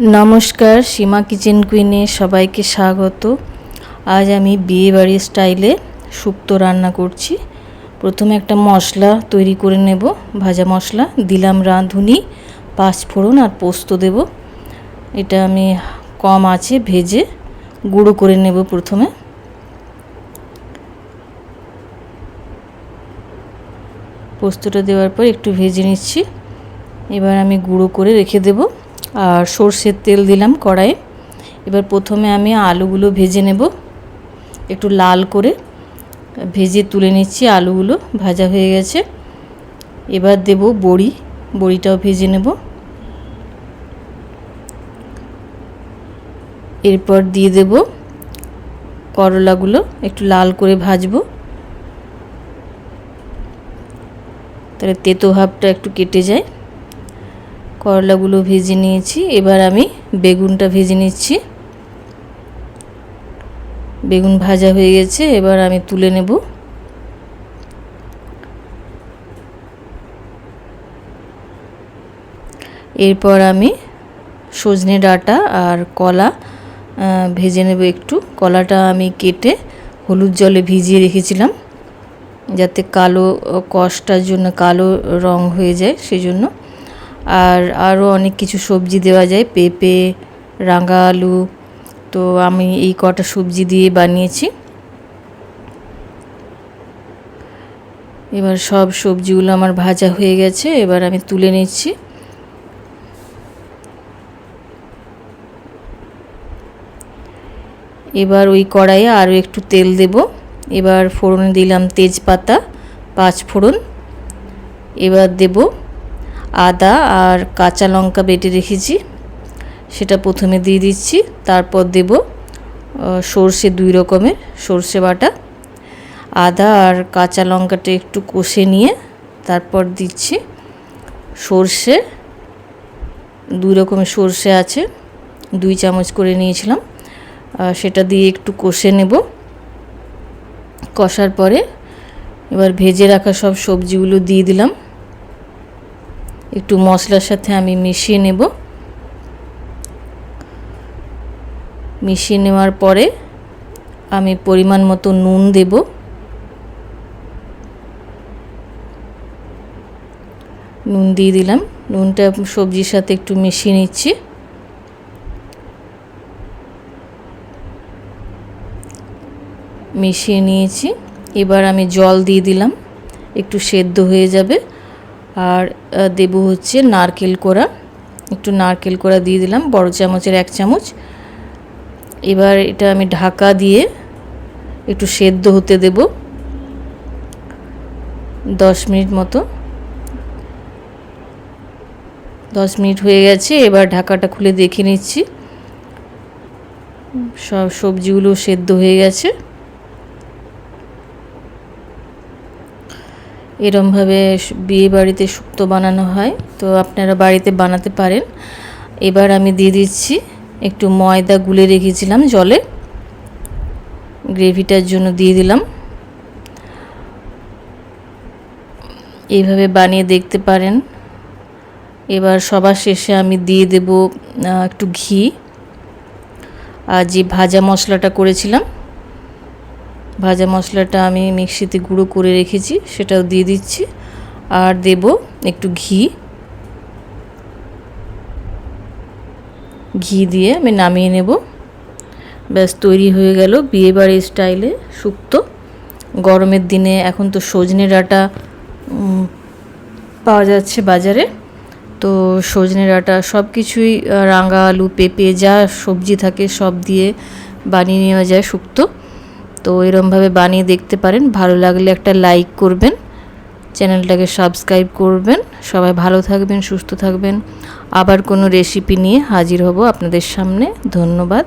নমস্কার, সীমা কিচেন কুইনে সবাইকে স্বাগত। আজ আমি বিয়ে বাড়ির স্টাইলে শুক্তো রান্না করছি। প্রথমে একটা মশলা তৈরি করে নেব, ভাজা মশলা, দিলাম রাঁধুনি, পাঁচফোড়ন আর পোস্ত দেব। এটা আমি কম আছে ভেজে গুঁড়ো করে নেব প্রথমে। পোস্তটা দেওয়ার পর একটু ভেজে নিচ্ছি। এবার আমি গুঁড়ো করে রেখে দেব। আর সর্ষের তেল দিলাম কড়াইয়ে। এবার প্রথমে আমি আলুগুলো ভেজে নেব। একটু লাল করে ভেজে তুলে নিচ্ছি, আলুগুলো ভাজা হয়ে গেছে। এবার দেব বড়ি, বড়িটাও ভেজে নেব। এরপর দিয়ে দেব করলাগুলো, একটু লাল করে ভাজবো। তাহলে তেতো ভাবটা একটু কেটে যায়। করলাগুলো ভেজে নিয়েছি। এবার আমি বেগুনটা ভেজে নিচ্ছি। বেগুন ভাজা হয়ে গেছে, এবার আমি তুলে নেব। এরপর আমি সজনে ডাঁটা আর কলা ভেজে নেব একটু। কলাটা আমি কেটে হলুদ জলে ভিজিয়ে রেখেছিলাম, যাতে কালো কষটার জন্য, কালো রং হয়ে যায় সেই জন্য আর আরও অনেক কিছু সবজি দেওয়া যায়, পেঁপে রাঙা আলু তো আমি এই কটা সবজি দিয়ে বানিয়েছি। এবার সব সবজিগুলো আমার ভাজা হয়ে গেছে, এবার আমি তুলে নিচ্ছি। এবার ওই কড়াইয়ে আরও একটু তেল দেব। এবার ফোড়নে দিলাম তেজপাতা পাঁচ ফোড়ন এবার দেব আদা আর কাঁচা লঙ্কা বেটে রেখেছি। সেটা প্রথমে দিয়ে দিচ্ছি, তারপর দেব সর্ষে দুই রকমের সর্ষে বাটা। আদা আর কাঁচা লঙ্কাটা একটু কষে নিয়ে তারপর দিচ্ছি সর্ষে। দুই রকমের সর্ষে আছে, দুই চামচ করে নিয়েছিলাম। সেটা দিয়ে একটু কষে নেব। কষার পরে এবার ভেজে রাখা সব সবজিগুলো দিয়ে দিলাম। একটু মশলার সাথে আমি মিশিয়ে নেব। মিশিয়ে নেওয়ার পরে আমি পরিমাণ মতো নুন দেব। নুন দিয়ে দিলাম। নুনটা সবজির সাথে একটু মিশিয়ে নিচ্ছি। মিশিয়ে নিয়েছি। এবার আমি জল দিয়ে দিলাম। একটু সেদ্ধ হয়ে যাবে। আর দেব হচ্ছে নারকেল কোড়া। একটু নারকেল কোড়া দিয়ে দিলাম, বড় চামচের এক চামচ। এবার এটা আমি ঢাকা দিয়ে একটু সেদ্ধ হতে দেব। দশ মিনিট মতো। দশ মিনিট হয়ে গেছে, এবার ঢাকাটা খুলে দেখে নিচ্ছি। সব সবজিগুলো সেদ্ধ হয়ে গেছে। এরমভাবে বিয়ে বাড়িতে শুক্তো বানানো হয়। তো আপনারা বাড়িতে বানাতে পারেন। এবার আমি দিয়ে দিচ্ছি একটু ময়দা গুলে রেখেছিলাম জলে। গ্রেভিটার জন্য দিয়ে দিলাম। এইভাবে বানিয়ে দেখতে পারেন। এবার সবার শেষে আমি দিয়ে দেব একটু ঘি। আর যে ভাজা মশলাটা করেছিলাম ভাজা মশলাটা আমি মিক্সিতে গুঁড়ো করে রেখেছি, সেটাও দিয়ে দিচ্ছি। আর দেব একটু ঘি। ঘি দিয়ে আমি নামিয়ে নেব। ব্যাস, তৈরি হয়ে গেল বিয়েবাড়ির স্টাইলে শুক্তো গরমের দিনে এখন তো সজনে ডাঁটা পাওয়া যাচ্ছে বাজারে। তো সজনে ডাঁটা সব কিছুই রাঙা আলু, পেঁপে, যা সবজি থাকে সব দিয়ে বানিয়ে নেওয়া যায় শুক্তো তো এরমভাবে বানিয়ে দেখতে পারেন। ভালো লাগলে একটা লাইক করবেন। চ্যানেলটাকে সাবস্ক্রাইব করবেন। সবাই ভালো থাকবেন, সুস্থ থাকবেন। আবার কোনো রেসিপি নিয়ে হাজির হব আপনাদের সামনে। ধন্যবাদ।